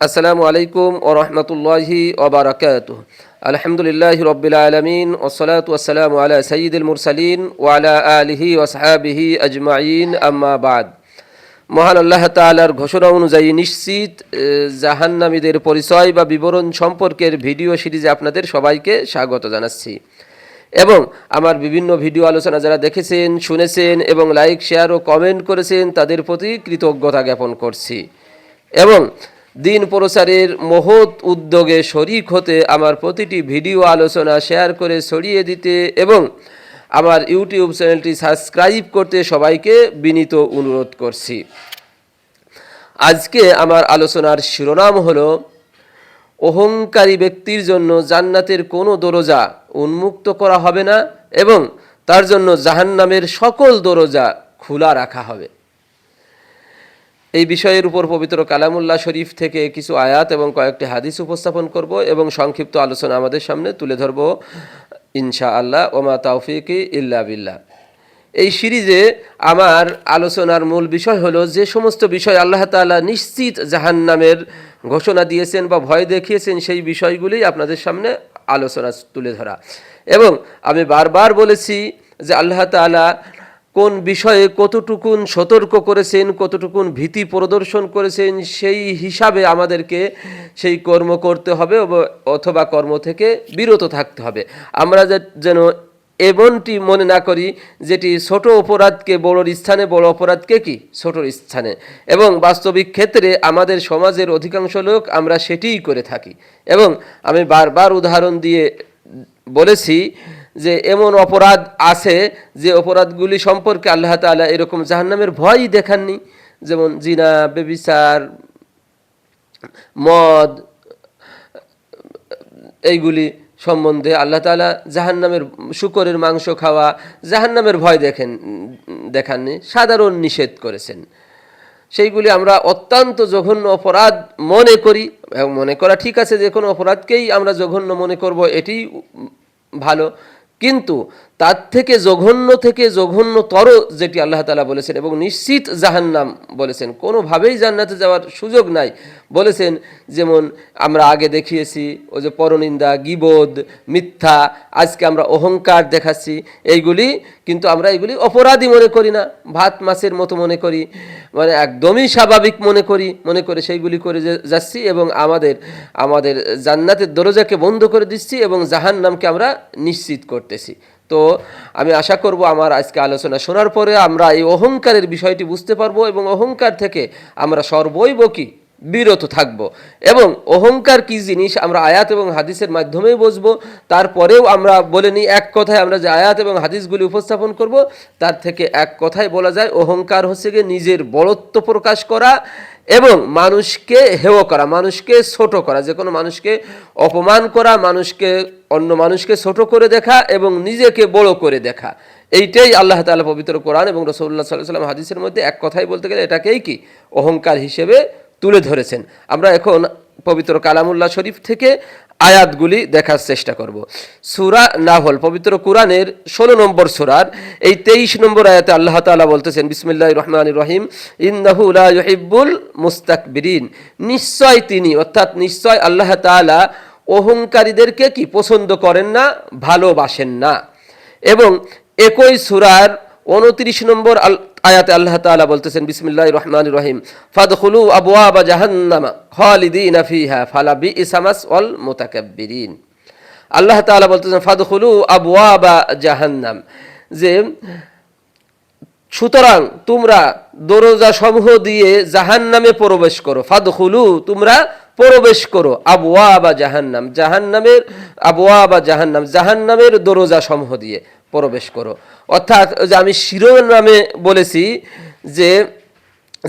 আসসালামু আলাইকুম ও রহমতুল্লাহি ওবরাকাত আলহামদুলিল্লাহ রবিল আলমিন ওসলাত ওসালাম আলা সঈদুল মুরসালিন ওয়ালা আলিহি ওসহাবিহি আজমাইন, আম্মা বাদ। মহান আল্লাহ তালার ঘোষণা অনুযায়ী নিশ্চিত জাহান্নামীদের পরিচয় বা বিবরণ সম্পর্কের ভিডিও সিরিজে আপনাদের সবাইকে স্বাগত জানাচ্ছি। এবং আমার বিভিন্ন ভিডিও আলোচনা যারা দেখেছেন, শুনেছেন এবং লাইক, শেয়ার ও কমেন্ট করেছেন, তাদের প্রতি কৃতজ্ঞতা জ্ঞাপন করছি। এবং দিন প্রচারের মহৎ উদ্যোগে শরিক হতে আমার প্রতিটি ভিডিও আলোচনা শেয়ার করে ছড়িয়ে দিতে এবং আমার ইউটিউব চ্যানেলটি সাবস্ক্রাইব করতে সবাইকে বিনীত অনুরোধ করছি। আজকে আমার আলোচনার শিরোনাম হল, অহংকারী ব্যক্তির জন্য জান্নাতের কোনো দরজা উন্মুক্ত করা হবে না এবং তার জন্য জাহান্নামের সকল দরজা খোলা রাখা হবে। এই বিষয়ের উপর পবিত্র কালামুল্লাহ শরীফ থেকে কিছু আয়াত এবং কয়েকটি হাদিস উপস্থাপন করব এবং সংক্ষিপ্ত আলোচনা আমাদের সামনে তুলে ধরব ইনশা আল্লাহ ওমা তাওফিক ইল্লা বিল্লাহ। এই সিরিজে আমার আলোচনার মূল বিষয় হলো যে সমস্ত বিষয় আল্লাহ তাআলা নিশ্চিত জাহান্নামের ঘোষণা দিয়েছেন বা ভয় দেখিয়েছেন সেই বিষয়গুলি আপনাদের সামনে আলোচনা তুলে ধরা। এবং আমি বারবার বলেছি যে আল্লাহ তাআলা কোন বিষয়ে কতটুকুন সতর্ক করেছেন, কতটুকুন ভীতি প্রদর্শন করেছেন, সেই হিসাবে আমাদেরকে সেই কর্ম করতে হবে অথবা কর্ম থেকে বিরত থাকতে হবে। আমরা যেন এমনটি মনে না করি যেটি ছোট অপরাধকে বড়োর স্থানে, বড় অপরাধকে কি? ছোটর স্থানে। এবং বাস্তবিক ক্ষেত্রে আমাদের সমাজের অধিকাংশ লোক আমরা সেটিই করে থাকি। এবং আমি বারবার উদাহরণ দিয়ে বলেছি যে এমন অপরাধ আছে যে অপরাধগুলি সম্পর্কে আল্লাহ তাআলা এরকম জাহান্নামের ভয়ই দেখাননি। যেমন জিনা, বেবিচার, মদ, এইগুলি সম্বন্ধে আল্লাহ তাআলা জাহান্নামের শুকরের মাংস খাওয়া, জাহান্নামের ভয় দেখেন, দেখাননি, সাধারণ নিষেধ করেছেন। সেইগুলি আমরা অত্যন্ত জঘন্য অপরাধ মনে করি এবং মনে করা ঠিক আছে যে কোনো অপরাধকেই আমরা জঘন্য মনে করব এটি ভালো। কিন্তু তার থেকে জঘন্য থেকে জঘন্যতর যেটি আল্লাহ তালা বলেছেন এবং নিশ্চিত জাহান্নাম বলেছেন। কোনোভাবেই জান্নাতে যাওয়ার সুযোগ নাই। বলেছেন যেমন আমরা আগে দেখিয়েছি ও যে পরনিন্দা, গিবোধ, মিথ্যা, আজকে আমরা অহংকার দেখাচ্ছি, এইগুলি কিন্তু আমরা এগুলি অপরাধী মনে করি না। ভাত মাছের মতো মনে করি মানে একদমই স্বাভাবিক মনে করি, মনে করে সেইগুলি করে যাচ্ছি এবং আমাদের আমাদের জান্নাতের দরজাকে বন্ধ করে দিচ্ছি এবং জাহান্নামকে আমরা নিশ্চিত করতেছি। তো আমি আশা করব আমার আজকে আলোচনা শোনার পরে আমরা এই অহংকারের বিষয়টি বুঝতে পারব এবং অহংকার থেকে আমরা সর্বৈব কি? বিরত থাকব। এবং অহংকার কি জিনিস আমরা আয়াত এবং হাদিসের মাধ্যমেই বুঝব। তারপরেও আমরা বলে নিই, এক কথায় আমরা যে আয়াত এবং হাদিসগুলি উপস্থাপন করব, তার থেকে এক কথায় বলা যায়, অহংকার হচ্ছে গিয়ে নিজের বড়ত্ব প্রকাশ করা এবং মানুষকে হেও করা, মানুষকে ছোট করা, যে কোনো মানুষকে অপমান করা, মানুষকে, অন্য মানুষকে ছোট করে দেখা এবং নিজেকে বড় করে দেখা। এইটাই আল্লাহ তাআলা পবিত্র কোরআন এবং রসুল্লাহ সাল্লাহ সাল্লাম হাদিসের মধ্যে এক কথাই বলতে গেলে এটাকেই কি? অহংকার হিসেবে তুলে ধরেছেন। আমরা এখন পবিত্র কালামুল্লাহ শরীফ থেকে আয়াতগুলি দেখার চেষ্টা করব। সুরা নাহল, পবিত্র কোরআনের ষোলো নম্বর সুরার এই তেইশ নম্বর আয়াতে আল্লাহ তাআলা বলতেছেন বিসমিল্লাহ রহমান রহিম ইন্দাহু লা ইউহিব্বুল মুস্তাকবিরিন। নিশ্চয় তিনি, অর্থাৎ নিশ্চয় আল্লাহ তাআলা অহংকারীদেরকে কি পছন্দ করেন না, ভালোবাসেন না। এবং একই সুরার উনত্রিশ নম্বর আল- আয়াতে আল্লাহ তাআলা বলতেছেন বিসমিল্লাহ রহমান রহিম। ফাদখুলু আবওয়াবা জাহান্নামা খালিদিনা ফিহা, ফালা বিইসামাস ওয়াল মুতাকাব্বিরিন। আল্লাহ তাআলা বলতেছেন, ফাদখুলু আবওয়াবা জাহান্নাম। যে, সুতরাং তোমরা দরজা সমূহ দিয়ে জাহান্নামে প্রবেশ করো। ফাদখুলু, তোমরা প্রবেশ করো আবওয়া বা জাহান্নাম। জাহান্নামের আবওয়া বা জাহান্নাম, জাহান্নামের দরজা সমূহ দিয়ে। প্রবেশ করো। অর্থাৎ যে আমি শিরোনামে বলেছি যে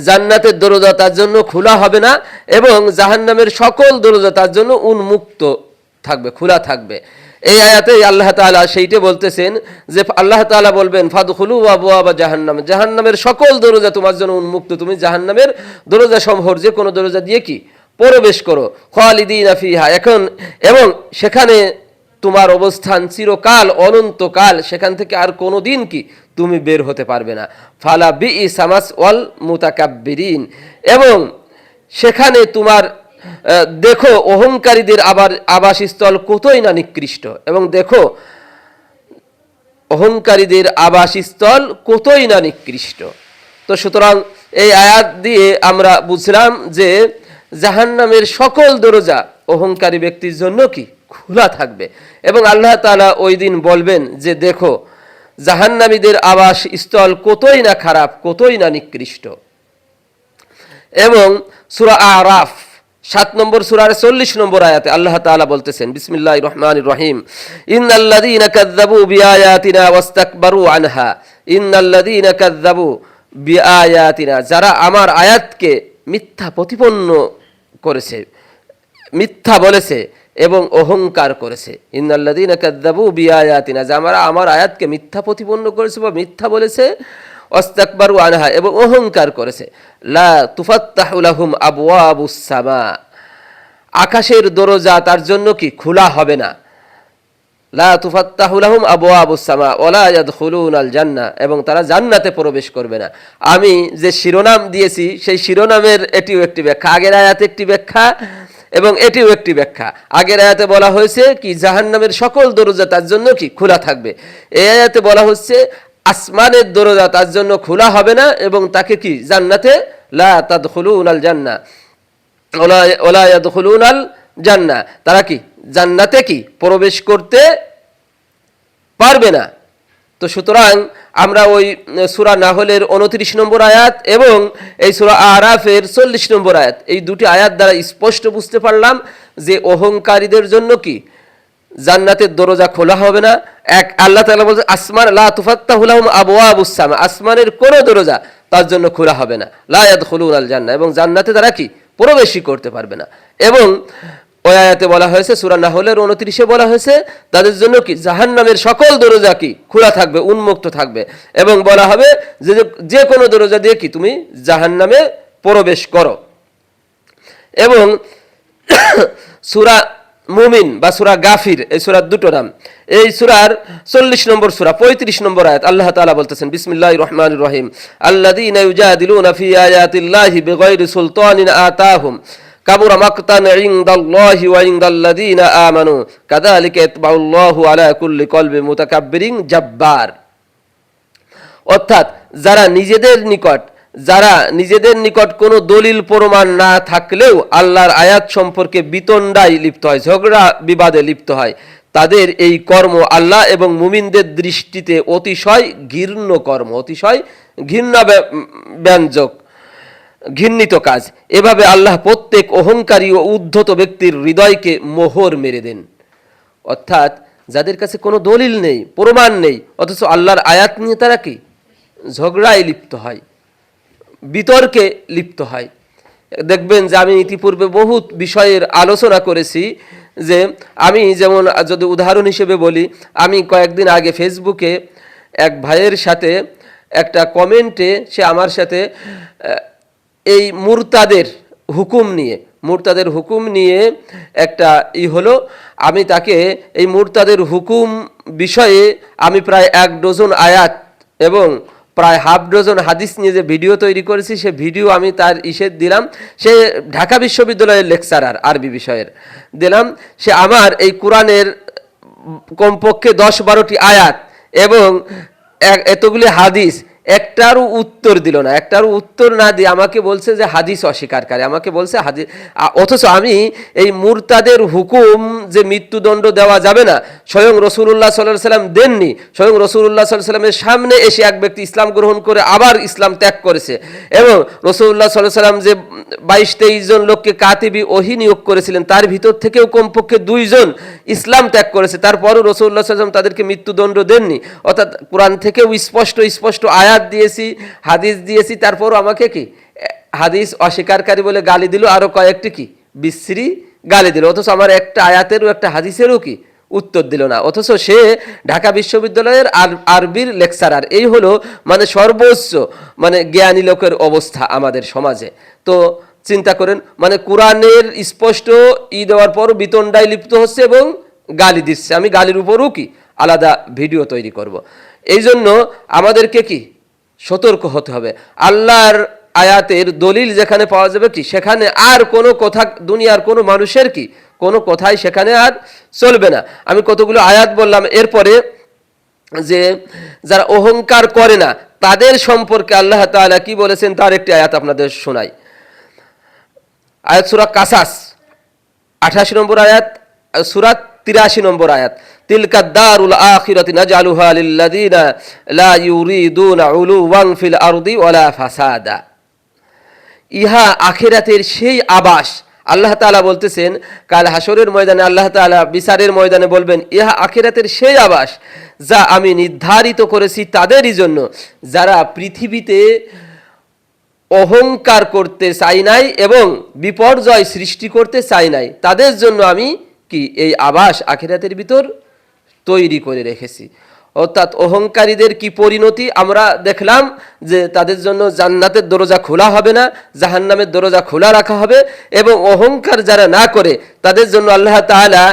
জান্নাতের দরজা তার জন্য খোলা হবে না এবং জাহান্নামের সকল দরজা তার জন্য উন্মুক্ত থাকবে, খোলা থাকবে। এই আয়াতে আল্লাহ তাআলা সেইটা বলতেছেন যে আল্লাহ তাআলা বলবেন, ফাদখুলু আবওয়াবা জাহান্নাম। জাহান্নামের সকল দরজা তোমার জন্য উন্মুক্ত। তুমি জাহান্নামের দরজা সমূহ যে কোনো দরজা দিয়ে কি? প্রবেশ করো। খালিদিনা ফিহা। এখন, এবং সেখানে তোমার অবস্থান চিরকাল, অনন্তকাল, সেখান থেকে আর কোনো দিন কি তুমি বের হতে পারবে না। ফালা বি সামাস ওয়াল মুতাকাব্বিরিন। এবং সেখানে তোমার দেখো, অহংকারীদের আবার আবাসস্থল কতই না নিকৃষ্ট। এবং দেখো, অহংকারীদের আবাসস্থল কতই না নিকৃষ্ট। তো সুতরাং এই আয়াত দিয়ে আমরা বুঝলাম যে জাহান্নামের সকল দরজা অহংকারী ব্যক্তির জন্য কি? খোলা থাকবে। এবং আল্লাহ তাআলা ওই দিন বলবেন যে, দেখো, জাহান্নামীদের আবাস স্থল কতই না খারাপ, কতই না নিকৃষ্ট। এবং সুরা আরাফ, সাত নম্বর সুরার চল্লিশ নম্বর আয়াতে আল্লাহ তাআলা বলতেছেন বিসমিল্লাহ রহমান রহিম। ইন্নাল্লাযীনা কাযযাবু বিআয়াতিনা ওয়াস্তাকবারু আনহা। ইন্নাল্লাযীনা কাযযাবু বিআয়াতিনা। যারা আমার আয়াতকে মিথ্যা প্রতিপন্ন করেছে, মিথ্যা বলেছে এবং অহংকার করেছে। ইন্নাল্লাযীনা কাযযাবু বিআয়াতিনা, যে আমরা আমার আয়াতকে মিথ্যা প্রতিপন্ন করেছে বা মিথ্যা বলেছে, অস্তাকবারু আনহা এবং অহংকার করেছে। লা তুফাত্তাহু লাহুম আবওয়াবুস সামা, আকাশের দরজা তার জন্য কি খোলা হবে না? লা তুফাত্তাহু লাহুম আবওয়াবুস সামা, ওয়ালা ইয়াদখুলুনাল জান্নাহ এবং তারা জান্নাতে প্রবেশ করবে না। আমি যে শিরোনাম দিয়েছি, সেই শিরোনামের এটিও একটি ব্যাখ্যা। আগের আয়াতে একটি ব্যাখ্যা এবং এটিও একটি ব্যাখ্যা। আগের আয়াতে বলা হয়েছে কি, জাহান্নামের সকল দরজা তার জন্য কি, খোলা থাকবে। এই আয়াতে বলা হচ্ছে, আসমানের দরজা তার জন্য খোলা হবে না এবং তাকে কি, জান্নাতে? লা তাদখুলুনাল জান্নাহ ওলা ওলা ইয়াদখুলুনাল জান্নাহ তারা কি, জান্নাতে কি, প্রবেশ করতে পারবে না। তো সুতরাং আমরা ওই সুরা নাহলের উনত্রিশ নম্বর আয়াত এবং এই সুরা আরাফের চল্লিশ নম্বর আয়াত, এই দুটি আয়াত দ্বারা স্পষ্ট বুঝতে পারলাম যে অহংকারীদের জন্য কি? জান্নাতের দরজা খোলা হবে না। এক, আল্লাহ তাআলা বলছে, আসমান, লা তুফাত্তাহুলাহুম আবওয়াবুস সামা আসমানের কোনো দরজা তার জন্য খোলা হবে না। লা ইয়াদখুলুনাল জান্না এবং জান্নাতে তারা কি? প্রবেশই করতে পারবে না। এবং ওই আয়াতে বলা হয়েছে, সূরা নাহলের 29 বলা হয়েছে, তাদের জন্য কি? জাহান্নামের সকল দরজা কি? খোলা থাকবে, উন্মুক্ত থাকবে। এবং বলা হবে, যে যে কোনো দরজা দিয়ে কি তুমি জাহান্নামে প্রবেশ করো। এবং সুরা মুমিন বা সুরা গাফির, এই সুরার দুটো নাম। এই সুরার চল্লিশ নম্বর সুরা, পঁয়ত্রিশ নম্বর আয়াত, আল্লাহ তাআলা বলতেছেন বিসমিল্লাহ রহমান রহিম, আল্লাযীনা ইউজাদিলুনা কাবুরা মাকতান ইনদাল্লাহি ওয়া ইনদাল্লাযীনা আমানু কাযালিকা ইয়াতবাউল্লাহু আলা কুল্লি কলবি মুতাকাব্বিরিন জাব্বার অর্থাৎ, যারা নিজেদের নিকট, যারা নিজেদের নিকট কোনো দলিল প্রমাণ না থাকলেও আল্লাহর আয়াত সম্পর্কে বিতণ্ডায় লিপ্ত হয়, ঝগড়া বিবাদে লিপ্ত হয়, তাদের এই কর্ম আল্লাহ এবং মুমিনদের দৃষ্টিতে অতিশয় ঘৃণ্য কর্ম, অতিশয় ঘৃণা ব্য- ব্যঞ্জক। ঘৃণিত কাজ। এভাবে আল্লাহ প্রত্যেক অহংকারী ও উদ্ধত ব্যক্তির হৃদয়কে মোহর মেরে দেন। অর্থাৎ যাদের কাছে কোনো দলিল নেই, প্রমাণ নেই, অথচ আল্লাহর আয়াত নিয়ে তারা কি? ঝগড়ায় লিপ্ত হয়, বিতর্কে লিপ্ত হয়। দেখবেন যে আমি ইতিপূর্বে বহুত বিষয়ের আলোচনা করেছি যে আমি যেমন যদি উদাহরণ হিসেবে বলি, আমি কয়েকদিন আগে ফেসবুকে এক ভাইয়ের সাথে একটা কমেন্টে সে আমার সাথে এই মুরতাদের হুকুম নিয়ে, মুরতাদের হুকুম নিয়ে একটা ই হলো, আমি তাকে এই মুরতাদের হুকুম বিষয়ে আমি প্রায় এক ডজন আয়াত এবং প্রায় হাফ ডজন হাদিস নিয়ে যে ভিডিও তৈরি করেছি, সে ভিডিও আমি তার ইসে দিলাম। সে ঢাকা বিশ্ববিদ্যালয়ের লেকচারার আরবি বিষয়ের। দিলাম, সে আমার এই কোরআনের কমপক্ষে দশ বারোটি আয়াত এবং এতগুলি হাদিস একটারও উত্তর দিল না, একটারও উত্তর না দিয়ে আমাকে বলছে যে হাদিস অস্বীকারকারী, আমাকে বলছে হাদিস অথচ আমি এই মুরতাদের হুকুম যে মৃত্যুদণ্ড দেওয়া যাবে না, স্বয়ং রসুল্লাহ সাল্লাহ সাল্লাম দেননি, স্বয়ং রসুল্লাহ সাল্লাহ সাল্লামের সামনে এসে এক ব্যক্তি ইসলাম গ্রহণ করে আবার ইসলাম ত্যাগ করেছে এবং রসুল্লাহ সাল্লাহ সাল্লাম যে বাইশ তেইশ জন লোককে কাতিবি ওহি নিয়োগ করেছিলেন, তার ভিতর থেকেও কমপক্ষে দুইজন ইসলাম ত্যাগ করেছে, তারপরও রসুল্লাহ সাল্লাম তাদেরকে মৃত্যুদণ্ড দেননি, অর্থাৎ কোরআন থেকেও স্পষ্ট স্পষ্ট আয়াত দিয়েছি, হাদিস দিয়েছি, তারপরও আমাকে কি হাদিস অস্বীকারী বলে গালি দিল আরও কয়েকটি কি, বিশ্রী গালি দিল। অথচ আমার একটা আয়াতেরও, একটা হাদিসেরও কি উত্তর দিল না। অথচ সে ঢাকা বিশ্ববিদ্যালয়ের আর- আরবির লেকচারার। এই হলো মানে সর্বোচ্চ মানে জ্ঞানী লোকের অবস্থা আমাদের সমাজে। তো চিন্তা করেন মানে কোরআনের স্পষ্ট ই দেওয়ার পর বিতণ্ডায় লিপ্ত হচ্ছে এবং গালি দিচ্ছে। আমি গালির উপরও কি আলাদা ভিডিও তৈরি করব। এই জন্য আমাদেরকে কি সতর্ক হতে হবে। আল্লাহর আয়াতের দলিল যেখানে পাওয়া যাবে কি? সেখানে আর কোনো কথা দুনিয়ার কোনো মানুষের কি? কোনো কথাই সেখানে আর চলবে না। আমি কতগুলো আয়াত বললাম, এরপরে যে যারা অহংকার করে না, তাদের সম্পর্কে আল্লাহ তাআলা কি বলেছেন তার একটি আয়াত আপনাদের শোনাই। আয়াত সুরা কাসাস, আঠাশি নম্বর আয়াত সুরাত তিরাশি নম্বর আয়াত। তিলকা দারুল আখিরাতি নাজালুহা লিল্লাযিনা লা ইউরিদুনা উলুওয়ান ফিল আরদি ওয়ালা ফাসাদা। ইহা আখিরাতের সেই আবাস, আল্লাহ তাআলা বলতেছেন, কাল হাসরের ময়দানে আল্লাহ তাআলা বিচারের ময়দানে বলবেন, ইহা আখিরাতের সেই আবাস যা আমি নির্ধারিত করেছি তাদেরই জন্য। যারা পৃথিবীতে অহংকার করতে চাই নাই এবং বিপর্যয় সৃষ্টি করতে চাই নাই, তাদের জন্য আমি কি এই আবাস আখিরাতের ভিতর? তৈরি করে রেখেছি। অর্থাৎ অহংকারীদের কি পরিণতি আমরা দেখলাম যে তাদের জন্য জান্নাতের দরজা খোলা হবে না, জাহান্নামের দরজা খোলা রাখা হবে এবং অহংকার যারা না করে তাদের জন্য আল্লাহ তাআলা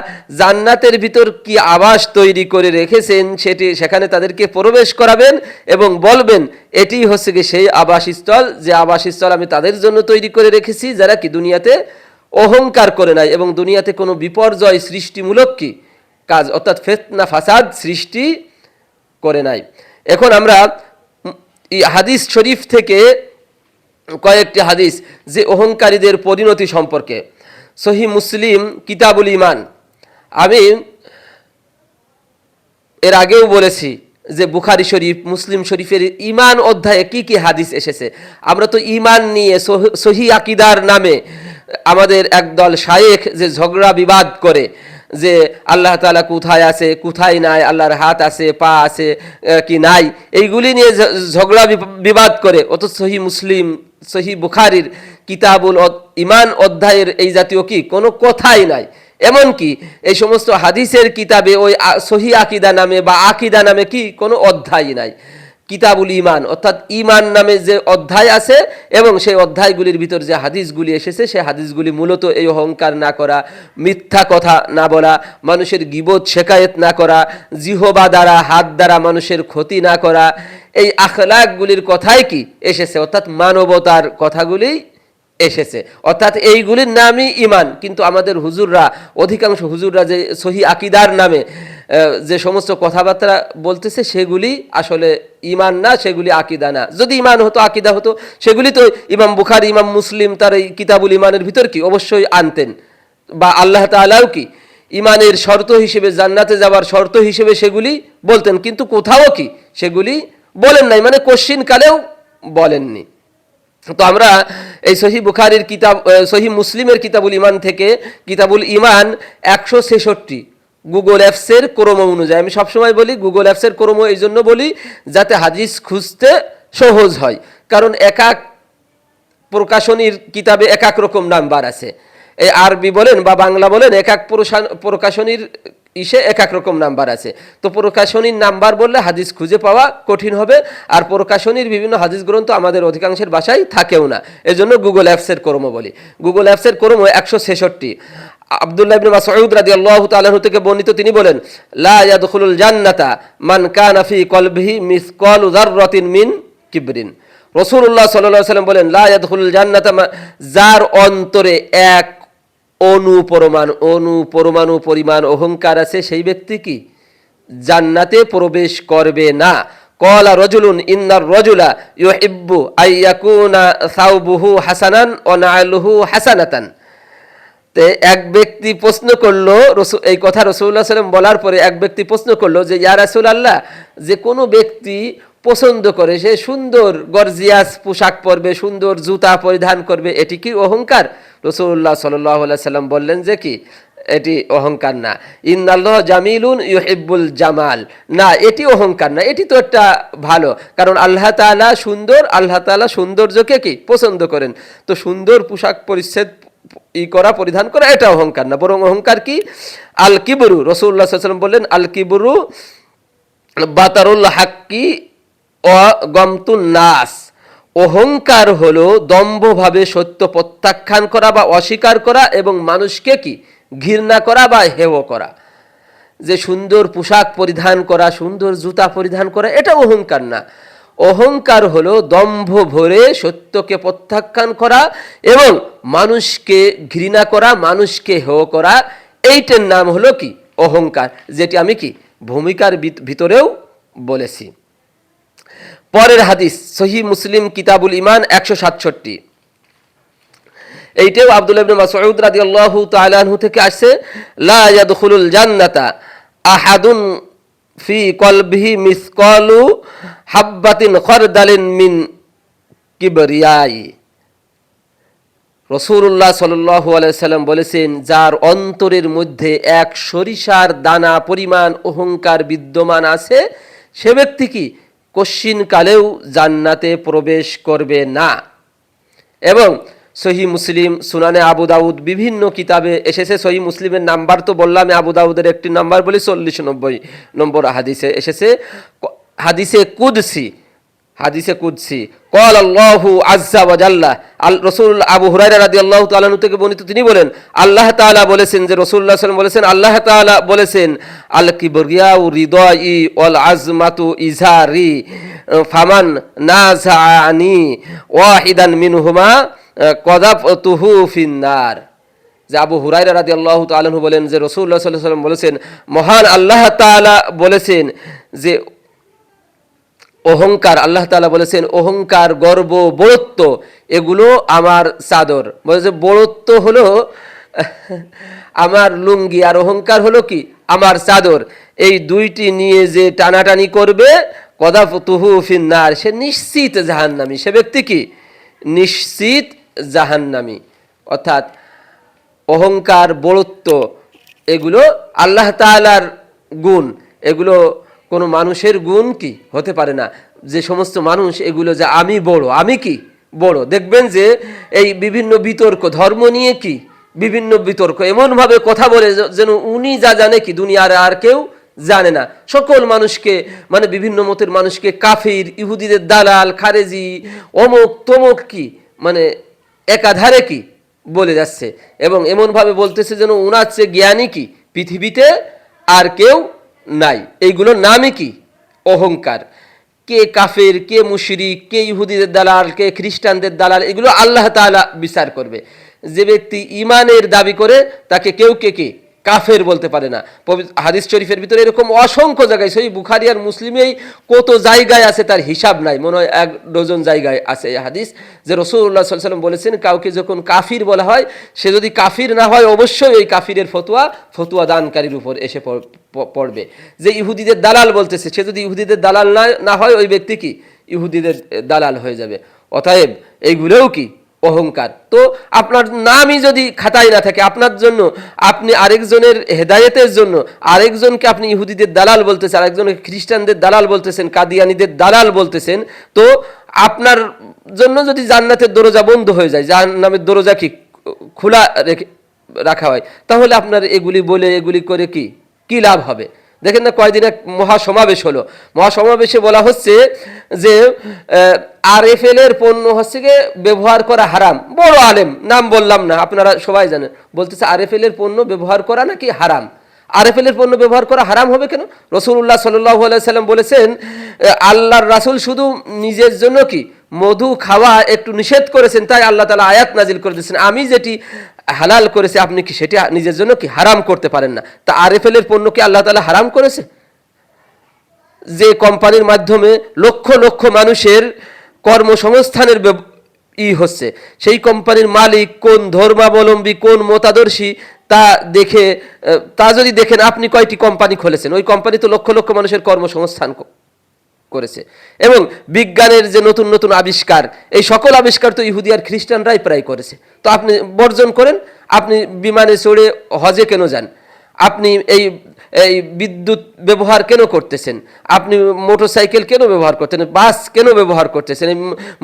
জান্নাতের ভিতর কি আবাস তৈরি করে রেখেছেন সেটি সেখানে তাদেরকে প্রবেশ করাবেন এবং বলবেন, এটি হচ্ছে কি সেই আবাসস্থল, যে আবাসস্থল আমি তাদের জন্য তৈরি করে রেখেছি, যারা কি দুনিয়াতে অহংকার করে নাই এবং দুনিয়াতে কোনো বিপর্যয় সৃষ্টিমূলক কি কাজ, অর্থাৎ ফেতনা, ফাসাদ সৃষ্টি করে নাই। এখন আমরা এই হাদিস শরীফ থেকে কয়েকটি হাদিস যে অহংকারীদের পরিণতি সম্পর্কে। সহি মুসলিম কিতাবুল ইমান আমি এর আগেও বলেছি যে বুখারি শরীফ, মুসলিম শরীফের ইমান অধ্যায়ে কি কি হাদিস এসেছে। আমরা তো ইমান নিয়ে সহ- আকিদার নামে আমাদের একদল শায়েখ যে ঝগড়া বিবাদ করে যে আল্লাহ তালা কোথায় আছে, কোথায় নাই, আল্লাহর হাত আছে, পা আছে কি নাই, এইগুলি নিয়ে ঝগড়া বিবাদ করে। অত সহি মুসলিম, সহি বুখারির কিতাবুল ইমান অধ্যায়ের এই জাতীয় কি? কোনো কথাই নাই। এমনকি এই সমস্ত হাদিসের কিতাবে ওই সহি আকিদা নামে বা আকিদা নামে কি? কোনো অধ্যায় নাই। কিতাবুল ইমান অর্থাৎ ইমান নামে যে অধ্যায় আছে এবং সেই অধ্যায়গুলির ভিতর যে হাদিসগুলি এসেছে সেই হাদিসগুলি মূলত এই অহংকার না করা, মিথ্যা কথা না বলা, মানুষের গিবোধ শেকায়েত না করা, জিহবা দ্বারা, হাত দ্বারা মানুষের ক্ষতি না করা, এই আখলাকগুলির কথাই কি এসেছে? অর্থাৎ মানবতার কথাগুলি এসেছে। অর্থাৎ এইগুলির নামই ইমান কিন্তু আমাদের হুজুররা, অধিকাংশ হুজুররা যে সহি আকিদার নামে যে সমস্ত কথাবার্তা বলতেছে, সেগুলি আসলে ইমান না, সেগুলি আকিদা না। যদি ইমান হতো, আকিদা হতো, সেগুলি তো ইমাম বুখারি, ইমাম মুসলিম, তার এই কিতাবুল ইমানের ভিতর কি? অবশ্যই আনতেন। বা আল্লাহ তাআলাও কি? ইমানের শর্ত হিসেবে, জান্নাতে যাওয়ার শর্ত হিসেবে সেগুলি বলতেন। কিন্তু কোথাও কি? সেগুলি বলেন নাই। মানে কোশ্চিন কালেও বলেননি। তো আমরা এই সহি বুখারির কিতাব সহি মুসলিমের কিতাবুল ইমান থেকে কিতাবুল ইমান একশো ছেষট্টি গুগল অ্যাপসের ক্রম অনুযায়ী। আমি সবসময় বলি গুগল অ্যাপসের ক্রম এই জন্য বলি, যাতে হাদিস খুঁজতে সহজ হয়। কারণ এক এক প্রকাশনীর কিতাবে এক এক রকম নাম্বার আছে। এই আরবি বলেন বা বাংলা বলেন, এক এক প্রকাশনীর ইসে এক এক রকম নাম্বার আছে। তো প্রকাশনীর নাম্বার বললে হাদিস খুঁজে পাওয়া কঠিন হবে, আর প্রকাশনীর বিভিন্ন হাদিস গ্রন্থ আমাদের অধিকাংশের বাসায় থাকেও না। এজন্য গুগল অ্যাপসের কর্ম বলি। গুগল অ্যাপসের কর্ম একশো ছেষট্টি। আব্দুল্লাহ ইবনে মাসউদ রাদিয়াল্লাহু তাআলা থেকে বর্ণিত তিনি বলেন, লা ইয়াদখুলুল জান্নাতা মান কানা ফি কলবিহি মিসকালু যাররাতিন মিন কিবরিন। রসুল্লাহ সাল্লাহ সাল্লাম বলেন লায়াদুল জান্নাত যার অন্তরে এক অনু পরমাণু অনু পরমাণু পরিমাণ অহংকার আছে, সেই ব্যক্তি কি? জান্নাতে প্রবেশ করবে না। কলা রজুলুন ইন্নার রজুলা ইউহিব্বু আইয়াকুনা সাউবুহু হাসানান ও নাআলুহু হাসানাতান। তে এক ব্যক্তি প্রশ্ন করল, রসু, এই কথা রসুল্লাহ সাল্লাম বলার পরে এক ব্যক্তি প্রশ্ন করল যে, ইয়া রাসুল আল্লাহ যে কোনো ব্যক্তি পছন্দ করে, সে সুন্দর গর্জিয়াস পোশাক পরবে, সুন্দর জুতা পরিধান করবে, এটি কি অহংকার? রসুল্লাহ সাল্লাহ সাল্লাম বললেন যে কি? এটি অহংকার না। ইন্নাল্লাহ জামিলুন ইউহিব্বুল জামাল। না, এটি অহংকার না, এটি তো একটা ভালো। কারণ আল্লাহ তাআলা সুন্দর, আল্লাহ তাআলা সৌন্দর্যকে কি? পছন্দ করেন। তো সুন্দর পোশাক পরিচ্ছেদ ই করা, পরিধান করা, এটা অহংকার না। বরং অহংকার কি? আল কিবরু রসুল্লাহ সাল্লাম বললেন আল কিবরু বাতারুল হাক্কি ও গমতুন নাস। অহংকার হলো দম্ভভাবে সত্য প্রত্যাখ্যান করা বা অস্বীকার করা এবং মানুষকে কি? ঘৃণা করা বা হেও করা। যে সুন্দর পোশাক পরিধান করা, সুন্দর জুতা পরিধান করা, এটা অহংকার না। অহংকার হলো দম্ভ ভরে সত্যকে প্রত্যাখ্যান করা এবং মানুষকে ঘৃণা করা, মানুষকে হেয় করা, এইটার নাম হলো কি? অহংকার, যেটি আমি কি? ভূমিকার ভিতরেও বলেছি। পরের হাদিস, সহি মুসলিম কিতাবুল ইমান একশো সাতষট্টি। এইটাও আব্দুল ইবনে মাসউদ রাদিয়াল্লাহু তাআলা থেকে আসছে, লা ইয়াদখুলুল জান্নাতা আহাদুন ফি কলবিহি মিসকালু হাব্বাতিন খরদালিন মিন কিবরিয়াই। রসুল্লাহ সাল্লাহ আলাইসাল্লাম বলেছেন, যার অন্তরের মধ্যে এক সরিষার দানা পরিমাণ অহংকার বিদ্যমান আছে, সে ব্যক্তি কি কশ্চিন কালেও জান্নাতে প্রবেশ করবে না। এবং সহি মুসলিম সুনানে আবু দাউদ বিভিন্ন কিতাবে এসেছে, সহি মুসলিমের নাম্বার তো বললাম আবু দাউদের একটি নাম্বার বলি চল্লিশ নব্বই নম্বর হাদিসে এসেছে। হাদিসে কুদসি হাদিসে কুদসি। কল আল্লাহু আজ্জা ওয়াজাল্লাহ আল রসুল আবু হুরাইরা রাদিয়াল্লাহু তাআলা আনহু থেকে বর্ণিত তিনি বলেন, আল্লাহ তাআলা বলেছেন যে রাসূলুল্লাহ সাল্লাল্লাহু আলাইহি বলেছেন, আল্লাহ তাআলা বলেছেন, আল কিবরিয়াউ রিদাই ওয়াল আজমাতু ইজারি ফামান নাযাআনি ওয়াহিদান মিনহুমা কদাফতুহু ফিন্নার। যে আবু হুরাইরা রাদিয়াল্লাহু তাআলা আনহু বলেন যে রাসূলুল্লাহ সাল্লাল্লাহু আলাইহি ওয়াসাল্লাম বলেছেন, মহান আল্লাহ তাআলা বলেছেন যে অহংকার, আল্লাহ তাআলা বলেছেন, অহংকার, গর্ব, বড়ত্ব, এগুলো আমার চাদর। বলেছে বড়ত্ব হলো, আমার লুঙ্গি, আর অহংকার হলো কি? আমার চাদর। এই দুইটি নিয়ে যে টানাটানি করবে কদাফ তুহু ফিন্নার, সে নিশ্চিত জাহান্নামী। সে ব্যক্তি কি? নিশ্চিত জাহান্নামী। অর্থাৎ অহংকার, বড়ত্ব, এগুলো আল্লাহ তাআলার গুণ। এগুলো কোনো মানুষের গুণ কি? হতে পারে না। যে সমস্ত মানুষ এগুলো যে আমি বড়, আমি কি বড়? দেখবেন যে এই বিভিন্ন বিতর্ক, ধর্ম নিয়ে কি? বিভিন্ন বিতর্ক, এমনভাবে কথা বলে যেন উনি যা জানে কি, দুনিয়ার আর কেউ জানে না। সকল মানুষকে মানে বিভিন্ন মতের মানুষকে, কাফির, ইহুদিদের দালাল, খারেজি, অমুক তমুক কি? মানে একাধারে কি? বলে যাচ্ছে। এবং এমনভাবে বলতেছে যেন উনার চেয়ে জ্ঞানী কি? পৃথিবীতে আর কেউ নাই। এইগুলো নামই কি? অহংকার। কে কাফের, কে মুশরিক, কে ইহুদিদের দালাল, কে খ্রিস্টানদের দালাল, এগুলো আল্লাহ তালা বিচার করবে। যে ব্যক্তি ইমানের দাবি করে, তাকে কেউ কে কে কাফের বলতে পারে না। হাদিস শরীফের ভিতরে এরকম অসংখ্য জায়গায়, সেই বুখারি আর মুসলিমেই কত জায়গায় আছে তার হিসাব নাই। মনে হয় এক ডজন জায়গায় আছে এই হাদিস। যে রসুল্লাহ সাল্লাম বলেছেন, কাউকে যখন কাফির বলা হয়, সে যদি কাফির না হয়, অবশ্যই ওই কাফিরের ফতুয়া ফতুয়া দানকারীর উপর এসে পড়বে। যে ইহুদিদের দালাল বলতেছে, সে যদি ইহুদিদের দালাল না না হয়, ওই ব্যক্তি কি? ইহুদিদের দালাল হয়ে যাবে। অতএব, এইগুলোও কি অহংকার। তো আপনার নামই যদি খাতায় না থাকে, আপনার জন্য, আপনি আরেকজনের হেদায়েতের জন্য, আরেকজনকে আপনি ইহুদিদের দালাল বলতেছেন, আরেকজনকে খ্রিস্টানদের দালাল বলতেছেন, কাদিয়ানিদের দালাল বলতেছেন, তো আপনার জন্য যদি জান্নাতের দরজা বন্ধ হয়ে যায়, জাহান্নামের দরজা কি খোলা রেখে রাখা হয়, তাহলে আপনার এগুলি বলে, এগুলি করে কি কি লাভ হবে? দেখেন না কয়দিন এক মহাসমাবেশ হলো। মহাসমাবেশে বলা হচ্ছে যে আর এফ এল এর পণ্য হচ্ছে গিয়ে ব্যবহার করা হারাম। বড় আলেম, নাম বললাম না, আপনারা সবাই জানেন। বলতেছে আর এফ এল এর পণ্য ব্যবহার করা নাকি হারাম? আর এফ এল এর পণ্য ব্যবহার করা হারাম হবে কেন? রসুল্লাহ সাল্লাহ সাল্লাম বলেছেন আল্লাহর রাসূল শুধু নিজের জন্য কি, মধু, খাওয়া একটু নিষেধ করেছেন, তাই আল্লাহ তালা আয়াত নাজিল করে দিয়েছেন। আমি যেটি হালাল করেছি, আপনি কি সেটি নিজের জন্য কি হারাম করতে পারেন না? তা আর আরএফএল এর পণ্য কি আল্লাহ তালা হারাম করেছে? যে কোম্পানির মাধ্যমে লক্ষ লক্ষ মানুষের কর্মসংস্থানের ই হচ্ছে। সেই কোম্পানির মালিক কোন ধর্মাবলম্বী, কোন মতাদর্শী তা দেখে তা যদি দেখেন, আপনি কয়টি কোম্পানি খুলেছেন? ওই কোম্পানি তো লক্ষ লক্ষ মানুষের কর্মসংস্থান করেছে। এবং বিজ্ঞানের যে নতুন নতুন আবিষ্কার, এই সকল আবিষ্কার তো ইহুদি আর খ্রিস্টানরাই প্রায় করেছে। তো আপনি বর্জন করেন, আপনি বিমানে চড়ে হজে কেন যান? আপনি এই এই বিদ্যুৎ ব্যবহার কেন করতেছেন? আপনি মোটরসাইকেল কেন ব্যবহার করছেন বাস কেন ব্যবহার করতেছেন?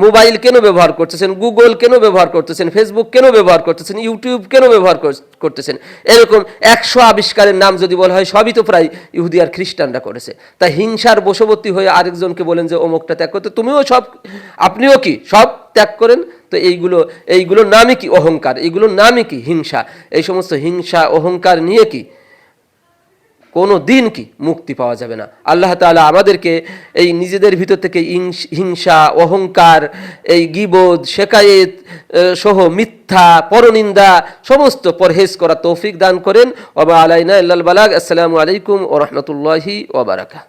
মোবাইল কেন ব্যবহার করতেছেন? গুগল কেন ব্যবহার করতেছেন? ফেসবুক কেন ব্যবহার করতেছেন? ইউটিউব কেন ব্যবহার করতেছেন? এরকম একশো আবিষ্কারের নাম যদি বলা হয়, সবই তো প্রায় ইহুদি আর খ্রিস্টানরা করেছে। তাই হিংসার বশবর্তী হয়ে আরেকজনকে বলেন যে অমুকটা ত্যাগ করতে তুমিও সব, আপনিও কি সব ত্যাগ করেন? তো এইগুলো, এইগুলোর নামই কি অহংকার? এইগুলোর নামই কি হিংসা? এই সমস্ত হিংসা, অহংকার নিয়ে কি কোনো দিন কি মুক্তি পাওয়া যাবে না। আল্লাহ তালা আমাদেরকে এই নিজেদের ভিতর থেকে হিংসা, অহংকার, এই গিবোধ শেকায়েত সহ মিথ্যা, পরনিন্দা সমস্ত পরহেজ করা তৌফিক দান করেন। ওবা আলাইনা ইল্লাল বালাগ। আসসালামু আলাইকুম ও রহমতুল্লাহি ওবারাকা